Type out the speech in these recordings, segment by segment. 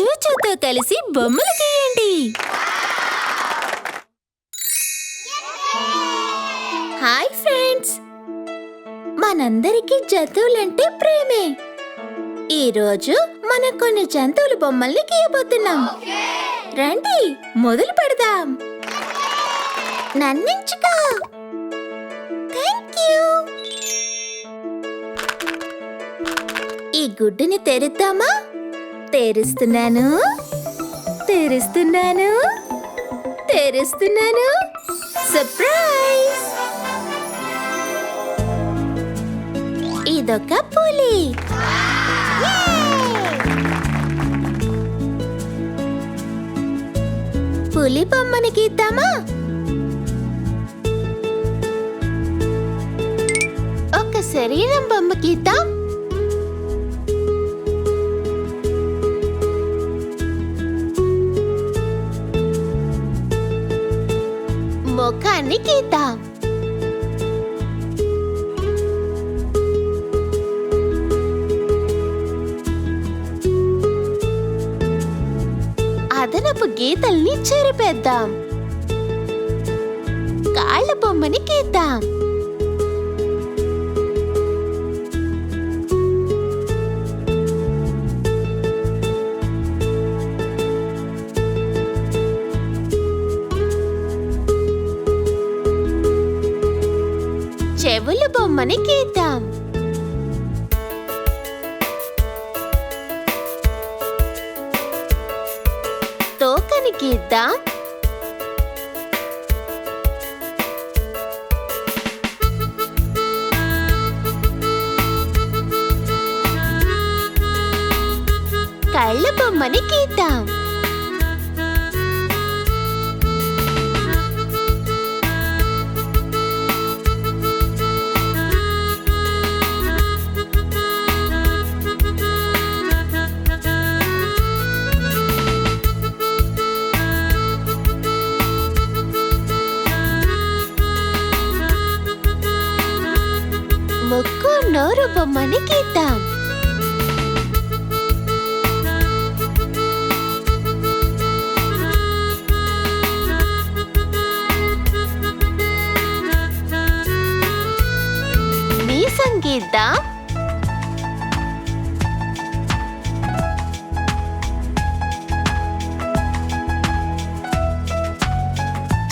చూచూతో కలిసి బొమ్మలు గీయండి హాయ్ ఫ్రెండ్స్. మనందరికీ జంతువులంటే ప్రేమే. ఈరోజు మనం కొన్ని జంతువుల బొమ్మల్ని గీయబోతున్నాం. రండి మొదలు పెడదాం. నన్నించుకో. థ్యాంక్ యూ ఈ గుడ్డుని తెరుద్దామా? తెరుస్తున్నాను? తెరుస్తున్నాను? తెరుస్తున్నాను? సర్ప్రైజ్ ఇదొక పులి. పులి బొమ్మని గీద్దామా? ఒక శరీరం బొమ్మ గీద్దాం. ముఖాన్ని గీద్దాం. అదనపు గీతల్ని చెరిపేద్దాం. కాళ్ళ బొమ్మని గీద్దాం. చెవుల బొమ్మని గీద్దాం. తోకని గీద్దాం. కళ్ళ బొమ్మని గీద్దాం. నోరు బొమ్మని గీద్దాం. మీసం గీద్దాం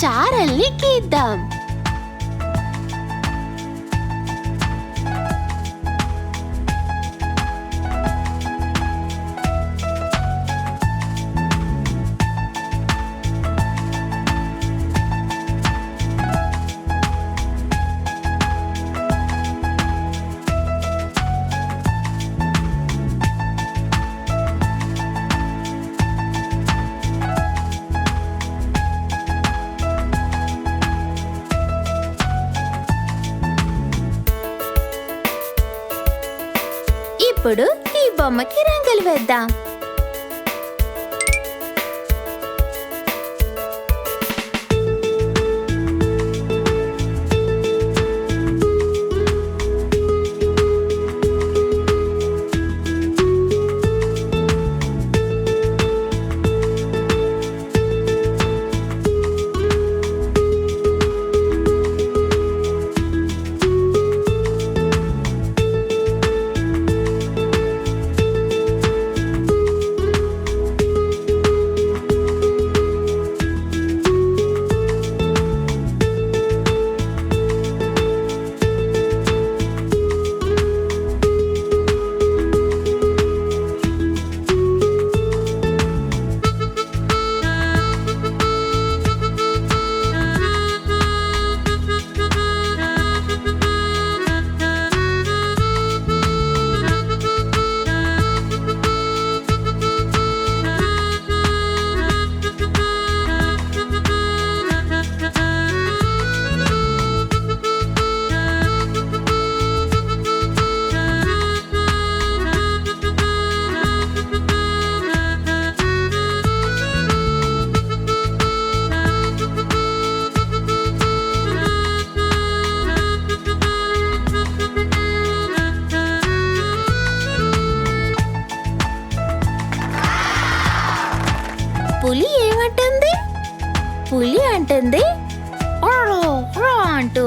చారల్ని గీద్దాం. ఇప్పుడు ఈ బొమ్మకి రంగులు వేద్దాం. పులి ఏమంటుంది? పులి అంటుంది అంటూ.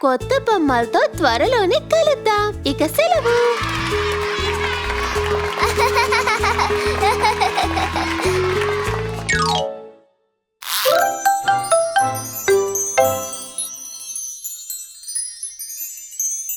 కొత్త బొమ్మలతో త్వరలోనే కలుద్దాం. ఇక సెలవు. 哈哈哈哈哈哈哈哈哈哈哈哈